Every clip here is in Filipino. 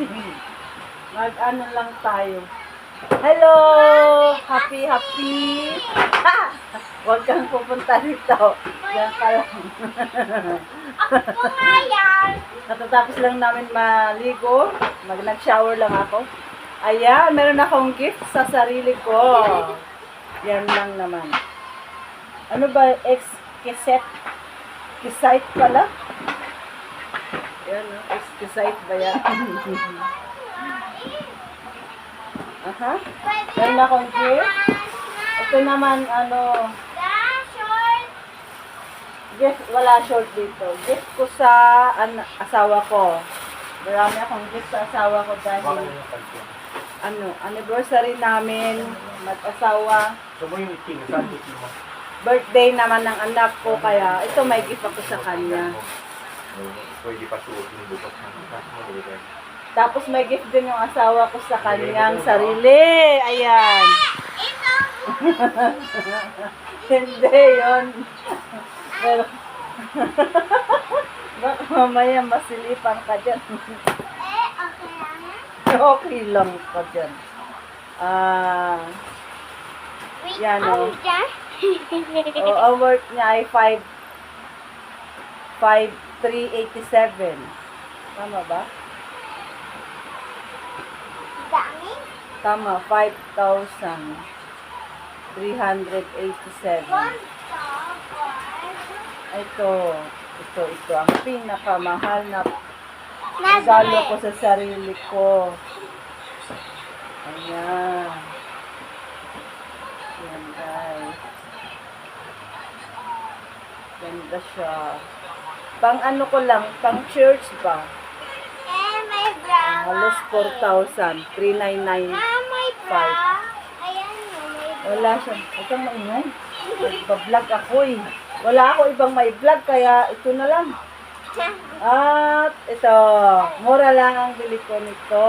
Mag-ano lang tayo. Hello! Happy, happy! Ha! Huwag kang pupunta dito. Diyan ka lang. Natatapos lang namin maligo. Mag nag-shower lang ako. Ayan, meron akong gift sa sarili ko. Yan lang naman. Ano ba? Ex kiset? Kisite pala? Yan, no? Ex kisite ba yan? Aha. Meron akong gift. Ito naman, ano, gift, wala short dito. Gift ko sa an, asawa ko. Marami akong gift sa asawa ko dahil ano, anniversary namin, mag-asawa, birthday naman ng anak ko, kaya ito may gift ako sa kanya. Pwede pa suot yung bukas ng bukas mo. Tapos may gift din yung asawa ko sa kanyang sarili. Ayan. Hindi yon. Pero, baka mamaya masilipan ka dyan. okay lang ka dyan. Ah, Yan, oh. oh, ang worth niya ay 5 5,387. Tama ba? Dami. Tama, 5,387. Ito, ito, ito. Ang pinakamahal na regalo ko sa sarili ko. Ayan. Ayan, guys. Ganda siya. Pang ano ko lang, pang church ba? Eh, may brown. Halos 4,000. 399. Ah, may brown. Ayan, may brown. Wala siya. Huwag kang maingay. Nagpa-vlog ako eh. Wala ako ibang may vlog, kaya ito na lang. At ito, mura lang ang bili ko nito.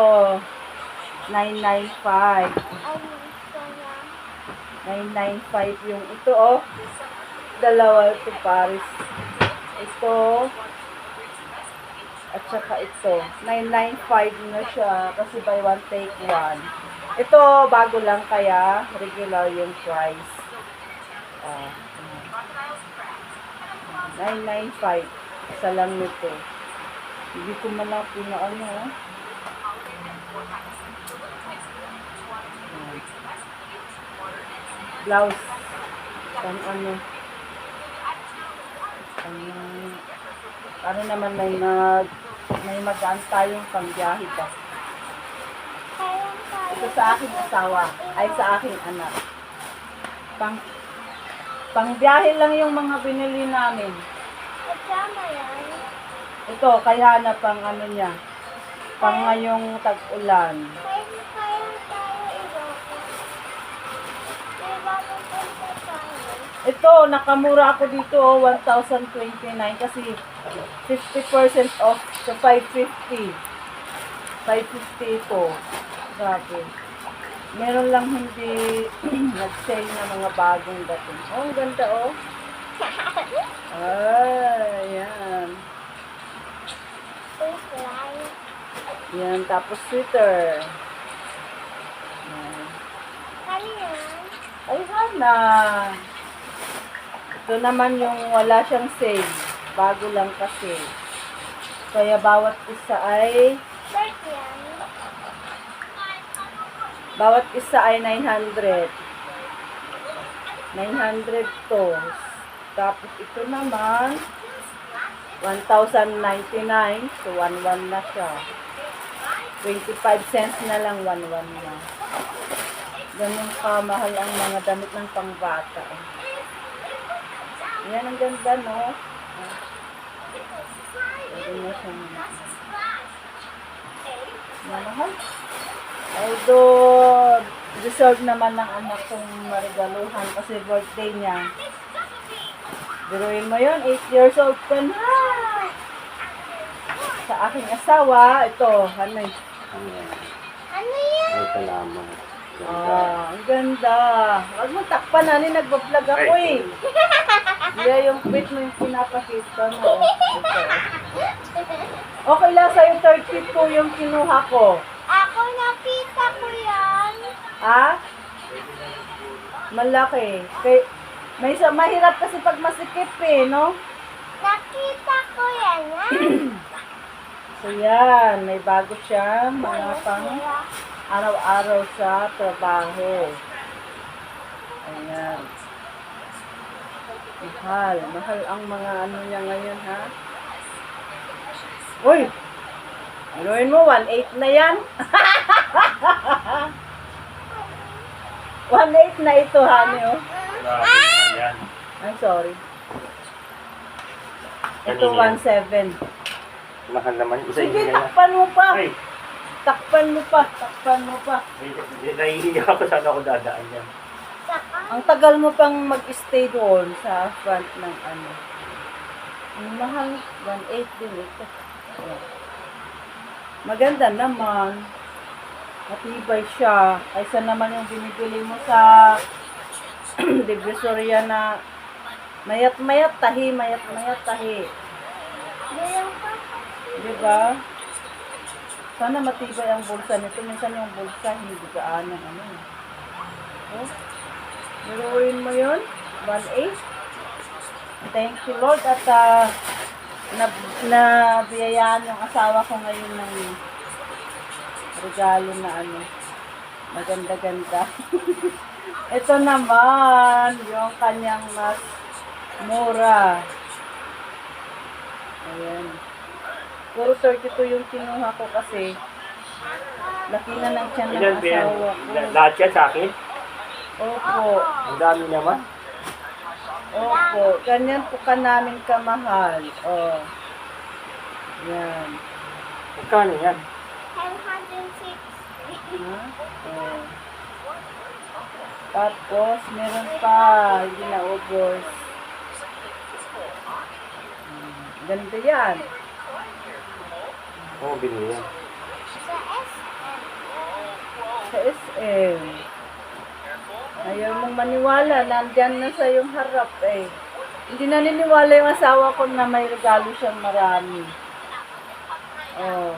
995. Ay, gusto niya. 995 yung ito oh. Dalawa ito Paris. Ito. At saka ito. 995 na siya kasi buy one take one. Ito bago lang kaya regular yung price. Ah. 995 isa lang nito. Hindi ko man lang pinaano. Ayan. Blouse. Pang ano. Pang, ano naman may nag may magaan tayong pangbiyahe tayo. Ito sa aking asawa, ay sa aking anak. Pang pangbiyahe lang yung mga binili namin. Kasama yan. Ito, kaya na pang ano niya, pang ngayong tag-ulan. Ito, nakamura ako dito, oh, 1,029 kasi 50% off to 550. 550 ito. Grabe. Meron lang hindi nag-sale na mga bagong dating. Oh, ang ganda oh. Ay, yan. Yan, tapos sweater. Ay, Hana. Ito naman yung wala siyang sale. Bago lang kasi. Kaya bawat isa ay bawat isa ay 900. 900 to. Tapos ito naman 1,099. So 11 na siya. 25 cents na lang 11 na. Ganun kamahal ang mga damit ng pangbata. eh. Yan ang ganda, no? Pwede na siyang mamahal. Although, deserve naman ng anak kong marigaluhan kasi birthday niya. Biruin mo yun, 8 years old ka na. Sa aking asawa, ito, ano eh. Ano yan? Ay, salamat. Ah, ang ganda. Huwag mo takpan, ani, nagbablog ako eh. Hindi yung quit mo yung pinapakita mo. Ito. Okay lang sa'yo 32 yung kinuha ko. Ako nakita ko yan. Ha? Malaki. Kay, may sa mahirap kasi pag masikip eh, no? Nakita ko yan. Ha? So yan, may bago siya, mga pang araw-araw sa trabaho. Ayan. Mahal. Mahal ang mga ano niya ngayon, ha? Uy! Anuin mo, 1.8 na yan. 1.8 na ito, honey, oh. I'm sorry. Ito, Kanina. 1.7. Mahal naman. Isa Sige, takpan mo pa. Ay, Takpan mo pa. Takpan mo pa. nahihiya ako saan ako dadaan yan. Saan? Ang tagal mo pang mag-stay doon sa front ng ano. Ang mahal, 1.8 din ito. Ayan. Maganda naman. Matibay siya. Kaysa naman yung binibili mo sa Divisoria na mayat-mayat tahi, mayat-mayat tahi. Meron pa. Di ba? Sana matibay ang bulsa nito. Minsan yung bulsa hindi gaano ano. eh. Oh. Niruin mo yun? 1.8? Thank you Lord at uh, na, na biyayaan yung asawa ko ngayon ng regalo na ano. Maganda-ganda. Ito naman, yung kanyang mas mura. Ayan. Puro 32 yung kinuha ko kasi laki na ng tiyan ng Ilan ba yan? asawa ko. La- Lahat yan sa akin? Opo. Ang dami naman. Opo. Ganyan po ka namin kamahal. Oh. Yan. Magkano yan? 1060. Ha? Oh. Tapos, meron pa. Hindi na ubos. Hmm, Ganda yan. Oo, binili yan. Sa SM. Sa SM. Ayaw mong maniwala. Nandyan na sa yung harap eh. Hindi naniniwala yung asawa ko na may regalo siyang marami. Oh.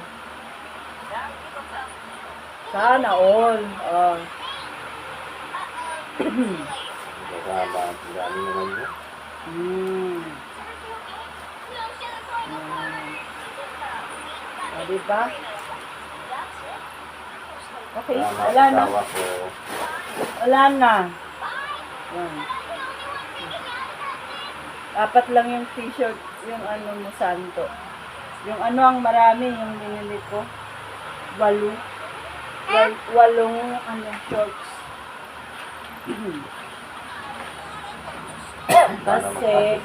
Sana all. Oh. Magkaba. Ang dami naman yun. Hmm. O, diba? Okay, wala na. Wala na. Yan. Apat lang yung t-shirt, yung ano mo, santo. Yung ano ang marami, yung binili ko. Walo. Wal, walong ano, shorts. Kasi,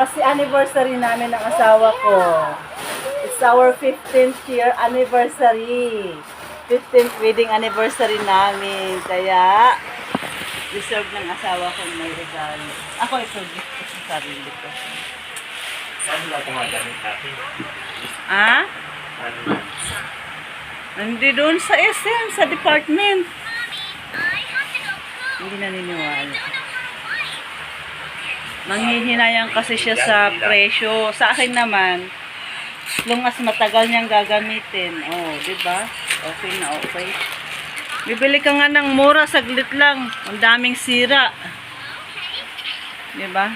kasi anniversary namin ng asawa ko. It's our 15th year anniversary. 15th wedding anniversary namin. Kaya, deserve ng asawa ko may regalo. Ako ito, gift ko sa sarili ko. Saan sila tumagamit natin? Ah? Ano? Hindi doon sa SM, sa department. Hindi naniniwala. Manghihinayang kasi siya sa presyo. Sa akin naman, long as matagal niyang gagamitin. Oh, di ba? Okay na okay. Bibili ka nga ng mura, saglit lang. Ang daming sira. Di ba?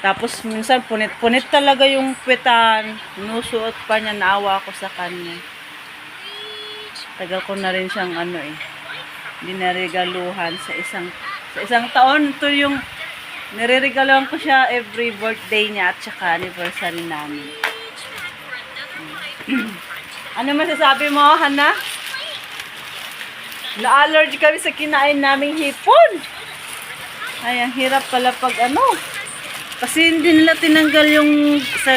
Tapos minsan punit-punit talaga yung kwetan. Nusuot pa niya, naawa ako sa kanya. Tagal ko na rin siyang ano eh. Dinaregaluhan sa isang sa isang taon. Ito yung nireregaluhan ko siya every birthday niya at saka anniversary namin. Ano masasabi mo, Hana? Na-allergy kami sa kinain naming hipon. Ay, ang hirap pala pag ano. Kasi hindi nila tinanggal yung sa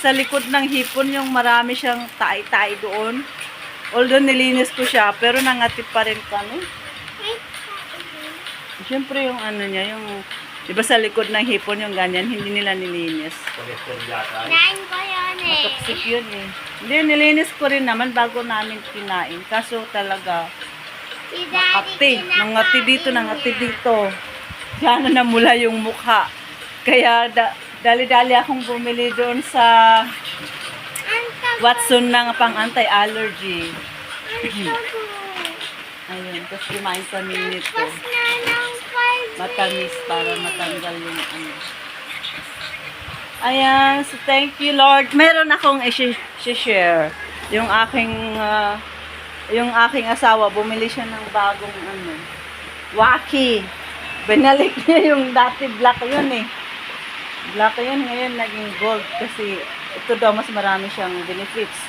sa likod ng hipon yung marami siyang tae-tae doon. Although nilinis ko siya, pero nangatip pa rin kami. Siyempre yung ano niya, yung, di ba sa likod ng hipon yung ganyan, hindi nila nilinis. Nine ko yun eh. Toxic yun eh. Hindi, nilinis ko rin naman bago namin kinain. Kaso talaga, Si ate, nangati dito, nangati dito. Diyan na namula yung mukha. Kaya da, dali-dali akong bumili doon sa Watson ng pang anti-allergy. Ayun, tapos kumain kami nito. Tapos na ng five Matamis para matanggal yung ano. Ayan, so thank you Lord. Meron akong i-share. Yung aking, ah, yung aking asawa, bumili siya ng bagong ano, waki. Binalik niya yung dati black yun eh. Black yun, ngayon naging gold kasi ito daw mas marami siyang benefits.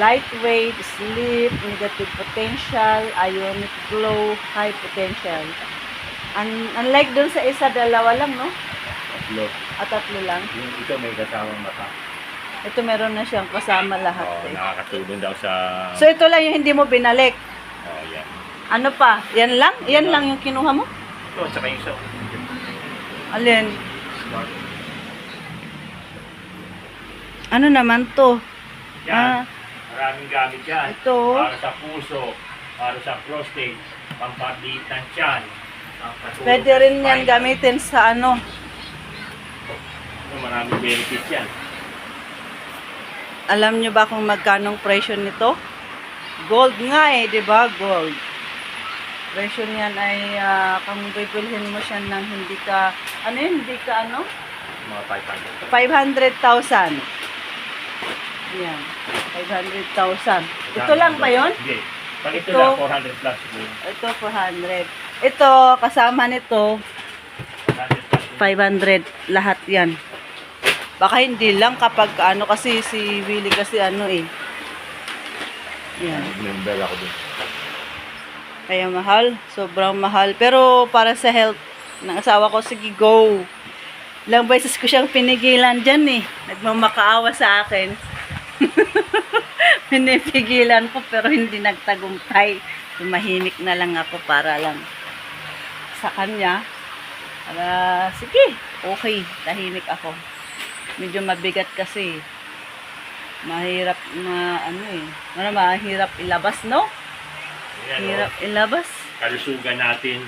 Lightweight, sleep, negative potential, ionic glow, high potential. Un- unlike dun sa isa, dalawa lang, no? Tatlo. At tatlo lang. Yung ito may kasamang mata. Ito meron na siyang kasama lahat. Oo, eh. nakakatulong daw sa... So ito lang yung hindi mo binalik. Oo, yan. Ano pa? Yan lang? Yan lang yung kinuha mo? Ito, tsaka yung sa... Alin? Ano naman to? Yan. Ah, Maraming gamit yan. ito. Para sa puso, para sa prostate, pampatliit ng tiyan. Pwede rin yan gamitin sa ano. Ito, Maraming benefits yan. Alam nyo ba kung magkanong presyo nito? Gold nga eh, di ba? Gold. Presyo niyan ay ah, kung bibilhin mo siya ng hindi ka, ano yun, hindi ka ano? Mga 500. 500,000. Yan. 500,000. Ito lang ba yon? Hindi. Pag ito, Ito- lang, 400 plus. yun. Ito, 400. Ito, kasama nito, 400 plus. yun. 500. Lahat yan. Baka hindi lang kapag ano kasi si Willie kasi ano eh. Yan. Member ako. Kaya mahal. Sobrang mahal. Pero para sa health ng asawa ko, sige go. Ilang beses ko siyang pinigilan dyan eh. Nagmamakaawa sa akin. Pinipigilan ko pero hindi nagtagumpay. Tumahimik na lang ako para lang sa kanya. Para, sige, okay, tahimik ako. Medyo mabigat kasi. Mahirap na, ano eh. Ano, mahirap ilabas, no? Yan, oh. Hirap ilabas. kalusugan natin.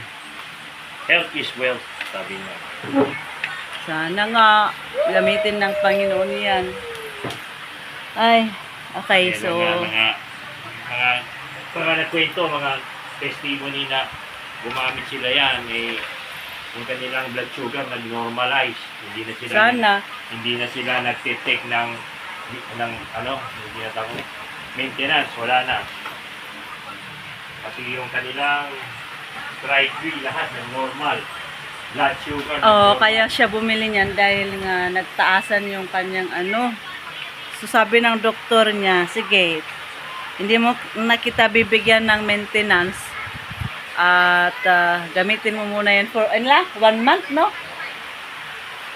Health is wealth, sabi niya. Sana nga, gamitin ng Panginoon yan. Ay, okay, Yan so, ang mga, mga, mga nagkwento, mga testimony na gumamit sila yan, eh, yung kanilang blood sugar nag-normalize. Hindi na sila, sana, hindi na sila nagtitake ng, ng, ano, hindi na tawag, maintenance, wala na. Kasi yung kanilang triglyceride lahat ng normal. Blood sugar. oh, normal. kaya siya bumili niyan dahil nga nagtaasan yung kanyang ano. So, sabi ng doktor niya, sige, hindi mo na kita bibigyan ng maintenance at ah, gamitin mo muna yan for, ano lang, one month, no?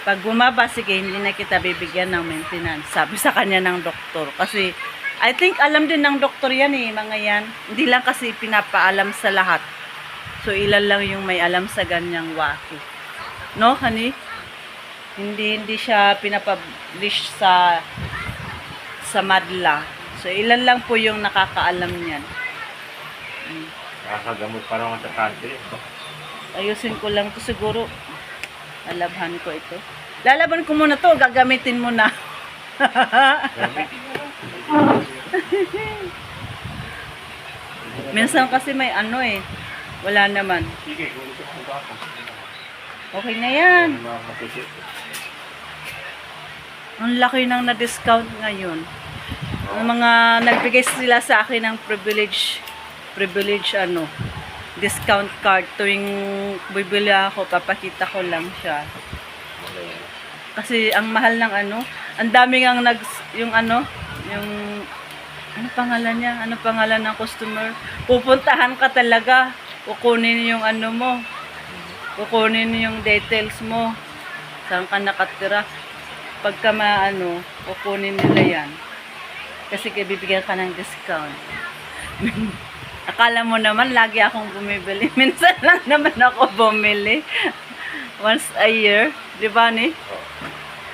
Pag bumaba, sige, hindi na kita bibigyan ng maintenance. Sabi sa kanya ng doktor. Kasi, I think alam din ng doktor yan eh, mga yan. Hindi lang kasi pinapaalam sa lahat. So, ilan lang yung may alam sa ganyang waki. No, honey? Hindi, hindi siya pinapublish sa sa madla. So, ilan lang po yung nakakaalam niyan. Nakakagamot pa naman sa cancer. Ayusin ko lang to siguro. Alabhan ko ito. Lalaban ko muna to, gagamitin mo na. Minsan kasi may ano eh. Wala naman. Sige, gusto ako. Okay na yan. Ang laki nang na-discount ngayon. Ang mga nagbigay sila sa akin ng privilege, privilege ano, discount card tuwing bibili ako, papakita ko lang siya. Kasi ang mahal ng ano, ang dami ngang nag, yung ano, yung, ano pangalan niya? Ano pangalan ng customer? Pupuntahan ka talaga. Kukunin yung ano mo. Kukunin yung details mo. Saan ka nakatira. Pagka maano, kukunin nila yan. Kasi bibigyan ka ng discount. Akala mo naman, lagi akong bumibili. Minsan lang naman ako bumili. Once a year. Di ba ni?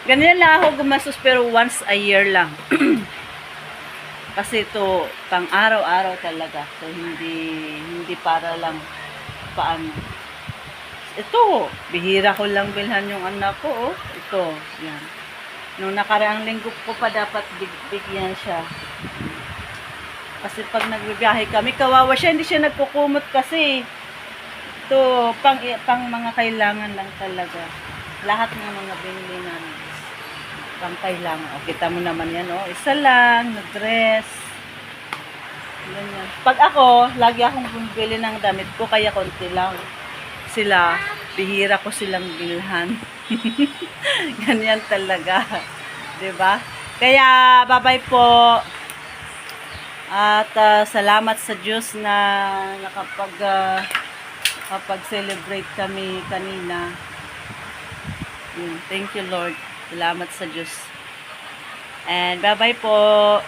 Ganyan lang ako gumastos pero once a year lang. Kasi ito, pang araw-araw talaga. So, hindi, hindi para lang paano. Ito, bihira ko lang bilhan yung anak ko, oh. Ito, yan. Nung nakaraang linggo ko pa dapat big, bigyan siya. Kasi pag nagbibiyahe kami, kawawa siya, hindi siya nagkukumot kasi. Ito, pang, pang mga kailangan lang talaga. Lahat ng mga binili namin pang kailangan. O, kita mo naman yan, oh. Isa lang, na dress. Ganyan. Pag ako, lagi akong bumibili ng damit ko, kaya konti lang. Sila, bihira ko silang bilhan. Ganyan talaga. 'Di ba? Kaya babay po. At ah, salamat sa Diyos na nakapag ah, kapag-celebrate kami kanina. Yun, Thank you Lord. Salamat sa Diyos. And bye-bye po.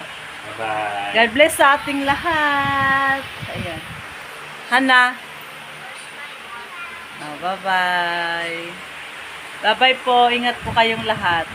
Bye-bye. God bless sa ating lahat. Ayan. Hana. Oh, bye-bye. Bye-bye po. Ingat po kayong lahat.